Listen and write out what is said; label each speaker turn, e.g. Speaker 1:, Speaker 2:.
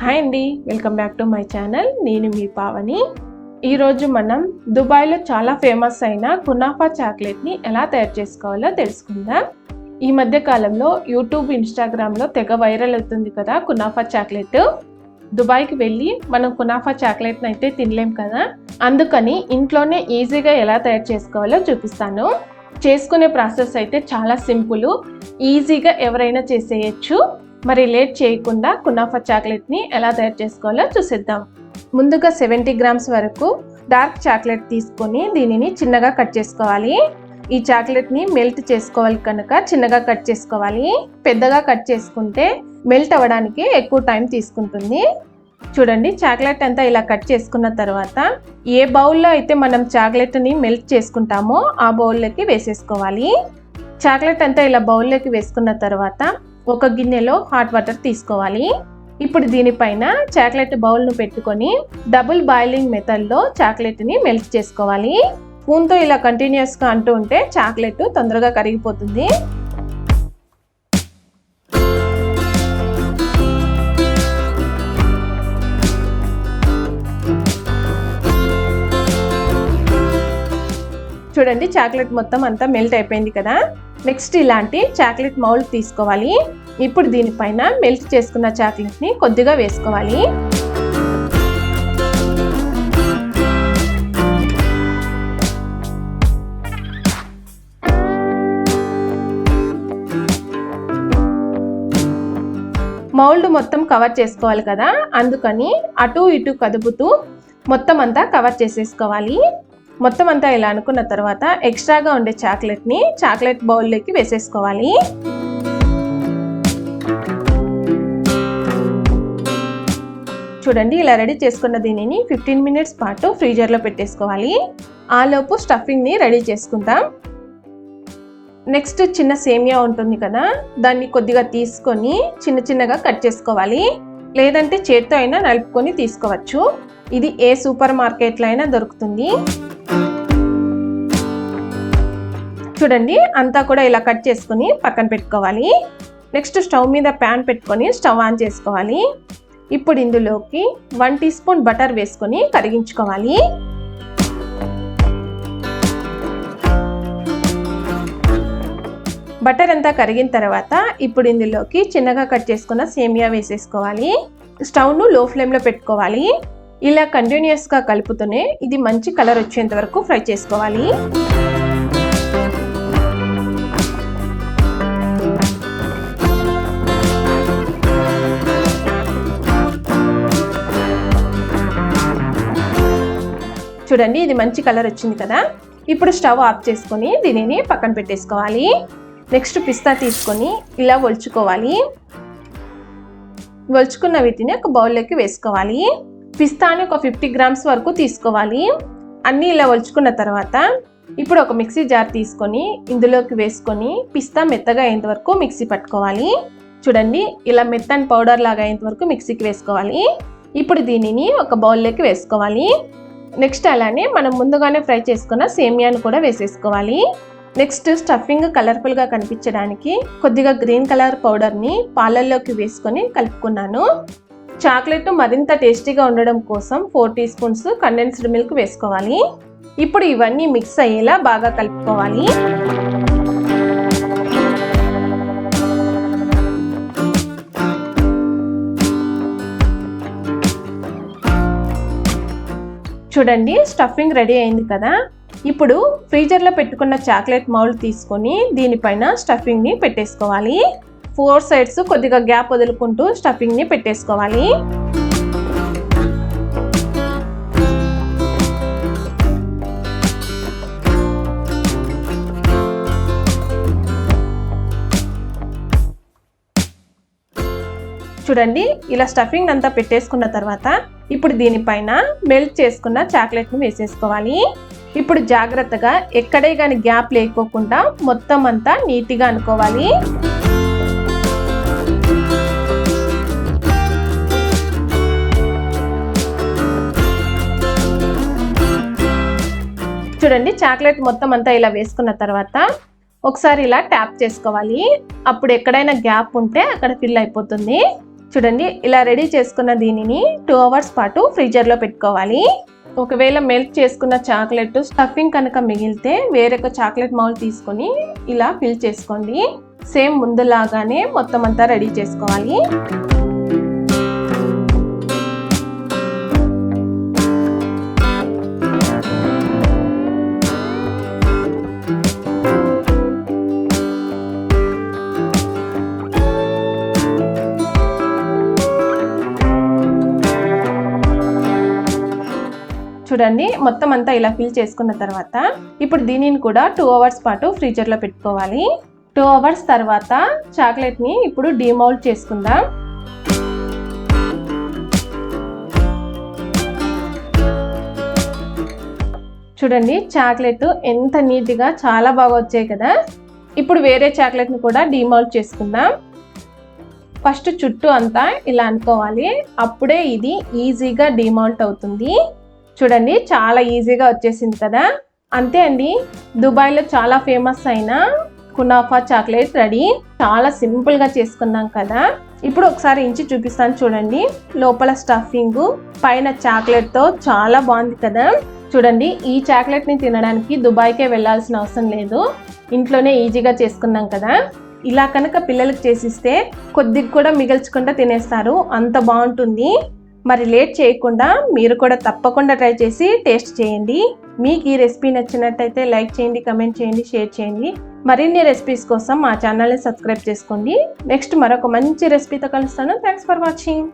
Speaker 1: Hi అండి welcome back to my channel. నేను మీ పావని. ఈరోజు మనం దుబాయ్లో చాలా ఫేమస్ అయిన కునాఫా చాక్లెట్ని ఎలా తయారు చేసుకోవాలో తెలుసుకుందాం. ఈ మధ్య కాలంలో యూట్యూబ్ ఇన్స్టాగ్రామ్లో తెగ వైరల్ అవుతుంది కదా కునాఫా చాక్లెట్. దుబాయ్కి వెళ్ళి మనం కునాఫా చాక్లెట్ని అయితే తినలేం కదా. అందుకని ఇంట్లోనే ఈజీగా ఎలా తయారు చేసుకోవాలో చూపిస్తాను. చేసుకునే ప్రాసెస్ అయితే చాలా సింపుల్. ఈజీగా ఎవరైనా చేసేయచ్చు. మరి లేట్ చేయకుండా కునాఫా చాక్లెట్ని ఎలా తయారు చేసుకోవాలో చూసేద్దాం. ముందుగా సెవెంటీ గ్రామ్స్ వరకు డార్క్ చాక్లెట్ తీసుకొని దీనిని చిన్నగా కట్ చేసుకోవాలి. ఈ చాక్లెట్ని మెల్ట్ చేసుకోవాలి కనుక చిన్నగా కట్ చేసుకోవాలి. పెద్దగా కట్ చేసుకుంటే మెల్ట్ అవ్వడానికి ఎక్కువ టైం తీసుకుంటుంది. చూడండి చాక్లెట్ అంతా ఇలా కట్ చేసుకున్న తర్వాత ఏ బౌల్లో అయితే మనం చాక్లెట్ని మెల్ట్ చేసుకుంటామో ఆ బౌల్లోకి వేసేసుకోవాలి. చాక్లెట్ అంతా ఇలా బౌల్లోకి వేసుకున్న తర్వాత ఒక గిన్నెలో హాట్ వాటర్ తీసుకోవాలి. ఇప్పుడు దీనిపైన చాక్లెట్ బౌల్ను పెట్టుకొని డబుల్ బాయిలింగ్ మెథడ్లో చాక్లెట్ని మెల్ట్ చేసుకోవాలి. స్పూన్తో ఇలా కంటిన్యూస్గా అంటూ ఉంటే చాక్లెట్ తొందరగా కరిగిపోతుంది. చూడండి చాక్లెట్ మొత్తం అంతా మెల్ట్ అయిపోయింది కదా. నెక్స్ట్ ఇలాంటి చాక్లెట్ మౌల్డ్ తీసుకోవాలి. ఇప్పుడు దీనిపైన మెల్ట్ చేసుకున్న చాక్లెట్ని కొద్దిగా వేసుకోవాలి. మౌల్డ్ మొత్తం కవర్ చేసుకోవాలి కదా. అందుకని అటు ఇటు కదుపుతూ మొత్తం అంతా కవర్ చేసేసుకోవాలి. మొత్తం అంతా ఇలా అనుకున్న తర్వాత ఎక్స్ట్రాగా ఉండే చాక్లెట్ని చాక్లెట్ బౌల్లోకి వేసేసుకోవాలి. చూడండి ఇలా రెడీ చేసుకున్న దీనిని ఫిఫ్టీన్ మినిట్స్ పాటు ఫ్రీజర్లో పెట్టేసుకోవాలి. ఆలోపు స్టఫింగ్ని రెడీ చేసుకుందాం. నెక్స్ట్ చిన్న సేమియా ఉంటుంది కదా దాన్ని కొద్దిగా తీసుకొని చిన్న చిన్నగా కట్ చేసుకోవాలి. లేదంటే చేత్తో అయినా నలుపుకొని తీసుకోవచ్చు. ఇది ఏ సూపర్ మార్కెట్లో అయినా దొరుకుతుంది. చూడండి అంతా కూడా ఇలా కట్ చేసుకొని పక్కన పెట్టుకోవాలి. నెక్స్ట్ స్టవ్ మీద ప్యాన్ పెట్టుకొని స్టవ్ ఆన్ చేసుకోవాలి. ఇప్పుడు ఇందులోకి వన్ టీ స్పూన్ బటర్ వేసుకొని కరిగించుకోవాలి. బటర్ అంతా కరిగిన తర్వాత ఇప్పుడు ఇందులోకి చిన్నగా కట్ చేసుకున్న సేమియా వేసేసుకోవాలి. స్టవ్ను లో ఫ్లేమ్లో పెట్టుకోవాలి. ఇలా కంటిన్యూస్గా కలుపుతూనే ఇది మంచి కలర్ వచ్చేంత వరకు ఫ్రై చేసుకోవాలి. చూడండి ఇది మంచి కలర్ వచ్చింది కదా. ఇప్పుడు స్టవ్ ఆఫ్ చేసుకొని దీనిని పక్కన పెట్టేసుకోవాలి. నెక్స్ట్ పిస్తా తీసుకొని ఇలా ఒలుచుకోవాలి. ఒలుచుకున్న వీటిని ఒక బౌల్లోకి వేసుకోవాలి. పిస్తాని ఒక ఫిఫ్టీ గ్రామ్స్ వరకు తీసుకోవాలి. అన్నీ ఇలా ఒలుచుకున్న తర్వాత ఇప్పుడు ఒక మిక్సీ జార్ తీసుకొని ఇందులోకి వేసుకొని పిస్తా మెత్తగా అయ్యేంత వరకు మిక్సీ పట్టుకోవాలి. చూడండి ఇలా మెత్తని పౌడర్ లాగా అయ్యేంత వరకు మిక్సీకి వేసుకోవాలి. ఇప్పుడు దీనిని ఒక బౌల్లోకి వేసుకోవాలి. నెక్స్ట్ అలానే మనం ముందుగానే ఫ్రై చేసుకున్న సేమియాను కూడా వేసేసుకోవాలి. నెక్స్ట్ స్టఫింగ్ కలర్ఫుల్గా కనిపించడానికి కొద్దిగా గ్రీన్ కలర్ పౌడర్ని పాలల్లోకి వేసుకొని కలుపుకున్నాను. చాక్లెట్ మరింత టేస్టీగా ఉండడం కోసం four teaspoons condensed milk వేసుకోవాలి. ఇప్పుడు ఇవన్నీ మిక్స్ అయ్యేలా బాగా కలుపుకోవాలి. చూడండి స్టఫింగ్ రెడీ అయింది కదా. ఇప్పుడు ఫ్రీజర్లో పెట్టుకున్న చాక్లెట్ మౌల్డ్ తీసుకొని దీనిపైన స్టఫింగ్ని పెట్టేసుకోవాలి. ఫోర్ సైడ్స్ కొద్దిగా గ్యాప్ వదులుకుంటూ స్టఫింగ్ని పెట్టేసుకోవాలి. చూడండి ఇలా స్టఫింగ్ అంతా పెట్టేసుకున్న తర్వాత ఇప్పుడు దీనిపైన మెల్ట్ చేసుకున్న చాక్లెట్ని వేసేసుకోవాలి. ఇప్పుడు జాగ్రత్తగా ఎక్కడే కానీ గ్యాప్ లేకోకుండా మొత్తం అంతా నీట్గా అనుకోవాలి. చూడండి చాక్లెట్ మొత్తం అంతా ఇలా వేసుకున్న తర్వాత ఒకసారి ఇలా ట్యాప్ చేసుకోవాలి. అప్పుడు ఎక్కడైనా గ్యాప్ ఉంటే అక్కడ ఫిల్ అయిపోతుంది. చూడండి ఇలా రెడీ చేసుకున్న దీనిని టూ అవర్స్ పాటు ఫ్రీజర్లో పెట్టుకోవాలి. ఒకవేళ మెల్ట్ చేసుకున్న చాక్లెట్ స్టఫింగ్ కనుక మిగిలితే వేరొక చాక్లెట్ మౌల్ తీసుకొని ఇలా ఫిల్ చేసుకోండి. సేమ్ ముందులాగానే మొత్తం అంతా రెడీ చేసుకోవాలి. చూడండి మొత్తం అంతా ఇలా ఫిల్ చేసుకున్న తర్వాత ఇప్పుడు దీనిని కూడా టూ అవర్స్ పాటు ఫ్రీజర్లో పెట్టుకోవాలి. టూ అవర్స్ తర్వాత చాక్లెట్ని ఇప్పుడు డిమౌల్డ్ చేసుకుందాం. చూడండి చాక్లెట్ ఎంత నీట్గా చాలా బాగా వచ్చాయి కదా. ఇప్పుడు వేరే చాక్లెట్ని కూడా డిమౌల్డ్ చేసుకుందాం. ఫస్ట్ చుట్టూ అంతా ఇలా అనుకోవాలి. అప్పుడే ఇది ఈజీగా డిమౌల్ట్ అవుతుంది. చూడండి చాలా ఈజీగా వచ్చేసింది కదా? అంతే అండి. దుబాయ్లో చాలా ఫేమస్ అయిన కునాఫా చాక్లెట్ రెడీ. చాలా సింపుల్గా చేసుకున్నాం కదా? ఇప్పుడు ఒకసారి ఇంచి చూపిస్తాను చూడండి. లోపల స్టఫింగ్ పైన చాక్లెట్తో చాలా బాగుంది కదా? చూడండి ఈ చాక్లెట్ని తినడానికి దుబాయ్కే వెళ్ళాల్సిన అవసరం లేదు. ఇంట్లోనే ఈజీగా చేసుకున్నాం కదా? ఇలా కనుక పిల్లలకి చేసిస్తే కొద్దిగా కూడా మిగల్చకుండా తినేస్తారు. అంత బాగుంటుంది. మరి లేట్ చేయకుండా మీరు కూడా తప్పకుండా ట్రై చేసి టేస్ట్ చేయండి. మీకు ఈ రెసిపీ నచ్చినట్టయితే లైక్ చేయండి కమెంట్ చేయండి షేర్ చేయండి. మరిన్ని రెసిపీస్ కోసం మా ఛానల్ని సబ్స్క్రైబ్ చేసుకోండి. నెక్స్ట్ మరొక మంచి రెసిపీతో కలుస్తాను. Thanks for watching.